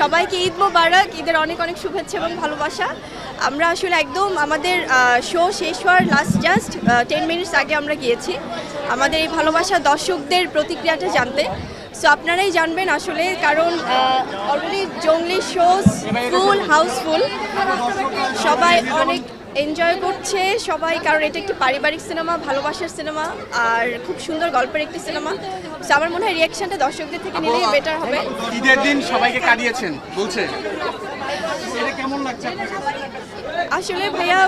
সবাইকে ঈদ মোবারক, ঈদের অনেক অনেক শুভেচ্ছা এবং ভালোবাসা। আমরা আসলে একদম আমাদের শো শেষ হওয়ার লাস্ট জাস্ট টেন মিনিটস আগে আমরা গিয়েছি। আমাদের এই ভালোবাসা দর্শকদের প্রতিক্রিয়াটা জানতে। সো আপনারাই জানবেন আসলে, কারণ অলরেডি জঙ্গলি শোজ ফুল হাউসফুল সবাই অনেক এনজয় করছে সবাই কারণ এটা একটি পারিবারিক সিনেমা ভালোবাসার সিনেমা আর খুব সুন্দর গল্পের একটি সিনেমা। আমার মনে হয় রিয়াকশনটা দর্শকদের থেকে নিলেই বেটার হবে। ঈদের দিন সবাইকে কাটিয়েছেন বলছে? আসলে ভাইয়া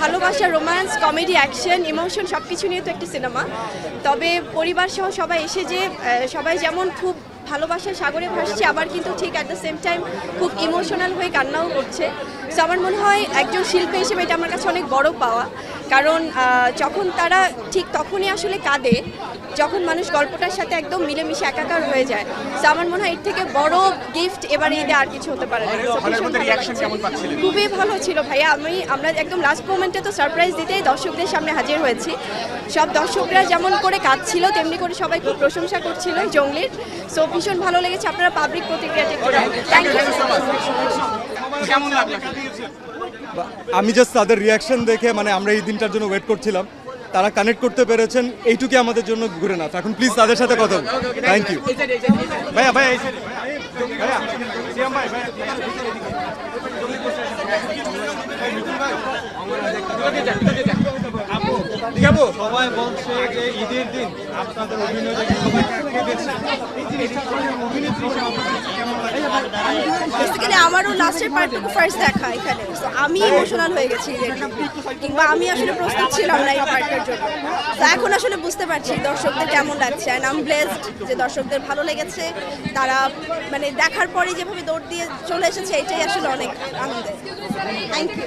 ভালোবাসা রোম্যান্স কমেডি অ্যাকশন ইমোশন সব কিছু নিয়ে তো একটি সিনেমা। তবে পরিবার সহ সবাই এসে যে সবাই যেমন খুব ভালোবাসার সাগরে ভাসছে, আবার কিন্তু ঠিক অ্যাট দ্য সেম টাইম খুব ইমোশনাল হয়ে কান্নাও করছে। সো আমার মনে হয় একজন শিল্পী হিসেবে এটা আমার কাছে অনেক বড় পাওয়া। কারণ যখন তারা ঠিক তখনই আসলে কাঁদে যখন মানুষ গল্পটার সাথে একদম মিলেমিশে একাকার হয়ে যায়। তো আমার মনে হয় এর থেকে বড় গিফট এবারে ঈদে আর কিছু হতে পারে না। খুবই ভালো ছিল ভাইয়া। আমি আমরা একদম লাস্ট মোমেন্টে তো সারপ্রাইজ দিতেই দর্শকদের সামনে হাজির হয়েছি। সব দর্শকরা যেমন করে কাঁদছিল তেমনি করে সবাই খুব প্রশংসা করছিল জঙ্গলির। সো ভীষণ ভালো লেগেছে। আপনারা পাবলিক প্রতিক্রিয়াটি করে থ্যাংক ইউ কেমন লাগল? আমি জাস্ট তাদের রিয়াকশন দেখে মানে আমরা এই দিনটার জন্য ওয়েট করছিলাম। তারা কানেক্ট করতে পেরেছেন এইটুকু আমাদের জন্য ঘুরে না এখন প্লিজ তাদের সাথে কথা থ্যাংক ইউ ভাইয়া ভাইয়া বলছে যে ঈদের দিন আপনাদের অভিনয় সবাই বেসিক্যালি আমারও লাস্টের পার্টটুকু ফার্স্ট দেখা এখানে। সো আমি ইমোশনাল হয়ে গেছি কিংবা আমি আসলে প্রস্তুত ছিলাম না এই পার্টটার জন্য। তো এখন আসলে বুঝতে পারছি দর্শকদের কেমন লাগছে। অ্যান্ড আম ব্লেসড যে দর্শকদের ভালো লেগেছে। তারা মানে দেখার পরে যেভাবে দৌড় দিয়ে চলে এসেছে, এটাই আসলে অনেক আনন্দের। Thank you